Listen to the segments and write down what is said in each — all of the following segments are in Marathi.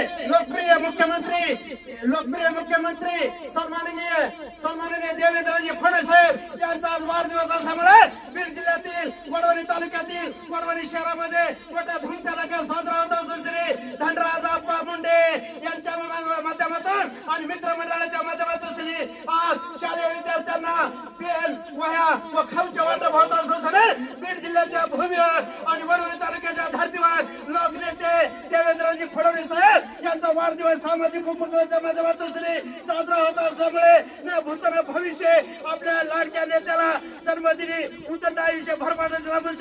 लोकप्रिय मुख्यमंत्री लोकप्रिय मुख्यमंत्री सन्माननीय सन्माननीय देवेंद्रजी फडणवीस साहेब यांचा आज वाढदिवस असल्यामुळे बीड जिल्ह्यातील वडवणी तालुक्यातील वडवणी शहरामध्ये मोठ्या धुमशाला साजरा होत असून श्री धनराज आप्पा मुंडे यांच्या माध्यमातून आणि मित्रमंडळाच्या माध्यमातून श्री आज शालेय विद्यार्थ्यांना पेन वह्या व खाऊचे वाटप होत असून बीड जिल्ह्याच्या भूमीवर आणि वडवणी तालुक्याच्या धर्तीवर लोकनेते देवेंद्रजी फडणवीस साहेब यांचा वाढदिवस सामाजिक उपक्रमाच्या माध्यमातून साजरा होत असल्यामुळे न भविष्य आपल्या लाडक्या नेत्याला जन्मदिनी उदंड आयुष्य भरपाटाचे लाभून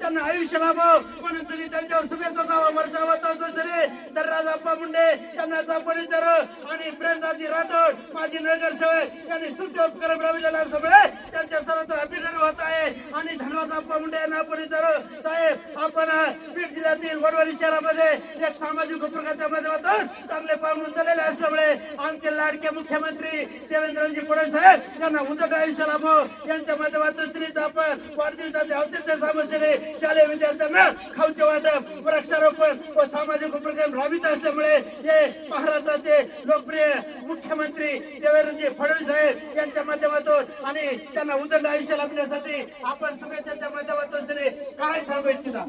त्यांना आयुष्य लाभो. म्हणून श्री त्यांच्यावर शुभेच्छा जावा वर्षावा तसं श्री धनराज अप्पा मुंडे त्यांना परिचर आणि प्रेमदाजी राठोड नजर सेवक यांनी स्तुत्य उपक्रम राबविलेला सगळे. त्यांच्या सर्वत्र अभिनंदन होत आहे. आणि धन्यवाद अप्पा मुंडे यांना परिचर साहेब आपण बीड जिल्ह्यातील वडवली शहरामध्ये एक सामाजिक उपक्रमाच्या माध्यमातून चांगले पाऊल उचललेले असल्यामुळे आमचे लाडके मुख्यमंत्री देवेंद्रजी फडणवीस साहेब यांना उदट आयुष्य लाभो. यांच्या माध्यमातून श्रीच आपण. वाढदिवसाचे औचित्य सामोरे शालेय विद्यार्थ्यांना खाऊचे वाटप वृक्षारोपण व सामाजिक उपक्रम राबवित असल्यामुळे हे महाराष्ट्राचे लोकप्रिय मुख्यमंत्री देवेंद्रजी फडणवीस साहेब यांच्या माध्यमातून आणि त्यांना उदंड आयुष्य लाभण्यासाठी आपण शुभेच्छाच्या माध्यमातून श्री काय सांगू इच्छिता?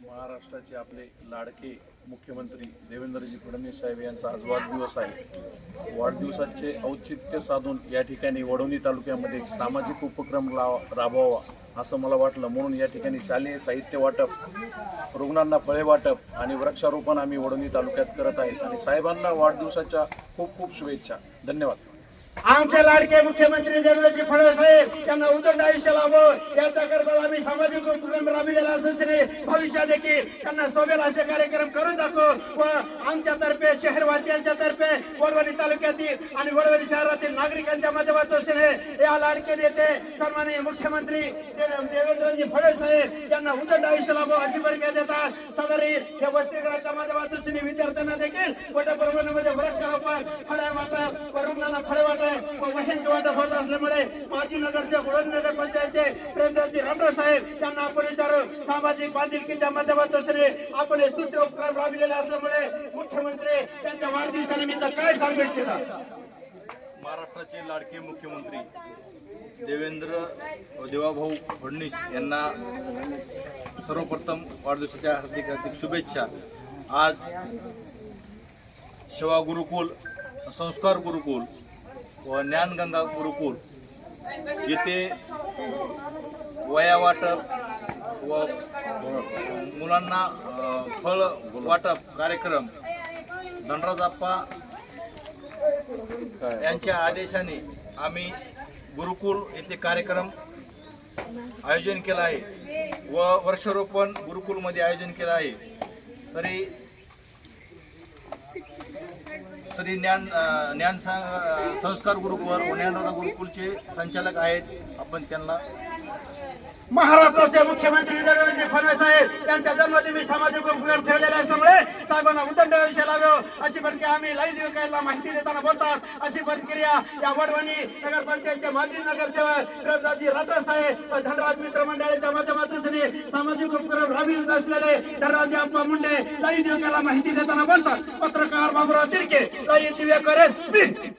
महाराष्ट्राचे आपले लाडके मुख्यमंत्री देवेंद्रजी फडणवीस साहेब यांचा आज वाढदिवस आहे. वाढदिवसाचे औचित्य साधून या ठिकाणी वडवणी तालुक्यामध्ये सामाजिक उपक्रम लाव- राबवावा असं मला वाटलं. म्हणून या ठिकाणी शालेय साहित्य वाटप रुग्णांना फळे वाटप आणि वृक्षारोपण आम्ही वडवणी तालुक्यात करत आहेत आणि साहेबांना वाढदिवसाच्या खूप खूप शुभेच्छा. धन्यवाद. आमचे लाडके मुख्यमंत्री देवेंद्रजी फडणवीस साहेब यांना उदंड आयुष्य लाभो याचा करता आम्ही सामाजिक उपक्रम राबविलेला असून श्री भविष्यात देखील त्यांना सोबेल असे कार्यक्रम करून दाखवू व आमच्या तर्फे शहरवासियांच्या तर्फे वडवणी तालुक्यातील आणि वडवणी शहरातील नागरिकांच्या माध्यमातून या लाडके नेते सन्माननीय मुख्यमंत्री देवेंद्रजी फडणवीस साहेब यांना उदंड आयुष्य लाभो अशी परीक्षा देतात. सदरी या वसतिगृहाच्या माध्यमातून श्री विद्यार्थ्यांना देखील मोठ्या प्रमाणामध्ये वृक्षारोपण फळे वाटप व रुग्णांना फळे वाटप व वहींचे वाटप होत असल्यामुळे माजी नगरसेवक वडोद नगर पंचायतचे प्रेमदासजी रामराव साहेब यांना आपण विचारू सामाजिक बांधिलकीच्या माध्यमातून श्री आपण हे स्तुत्य उपक्रम राबविलेले असल्यामुळे मुख्यमंत्री त्यांच्या वाढदिवसानिमित्त काय सांगू इच्छितात महाराष्ट्राचे लाडके मुख्यमंत्री देवेंद्र देवाभाऊ फडणवीस यांना सर्वप्रथम वाढदिवसाच्या हार्दिक हार्दिक शुभेच्छा. आज शिवा गुरुकुल संस्कार गुरुकुल व ज्ञानगंगा गुरुकुल येथे वया वाटप व मुलांना फळ वाटप कार्यक्रम धनराजाप्पा यांच्या आदेशाने आम्ही गुरुकुल येथे कार्यक्रम आयोजन केलं आहे. व वर्षारोपण गुरुकुलमध्ये आयोजन केलं आहे. तरी तरी ज्ञान ज्ञान संस्कार गुरुकुल व गुरुकुलचे संचालक आहेत. आपण त्यांना महाराष्ट्राचे मुख्यमंत्री देवेंद्र फडणवीस साहेब यांच्या जन्मदिनी सामाजिक उपक्रम ठेवलेले असल्यामुळे साहेबांना उदंड आयुष्य लाभो. अशी प्रतिक्रिया आम्ही लाईव्ह दिवकायला माहिती देताना बोलतात. अशी प्रतिक्रिया या वडवणी नगरपंचायतचे माजी नगरसेवक रमदाजी राठोड साहेब व धनराज मित्र मंडळाच्या माध्यमातून सामाजिक उपक्रम राबवित असलेले धनराजी अप्पा मुंडे लाईव्ह दिवकायला माहिती देताना बोलतात. पत्रकार बाबुराव तिरके लाईव्ह दिवेकरच बीड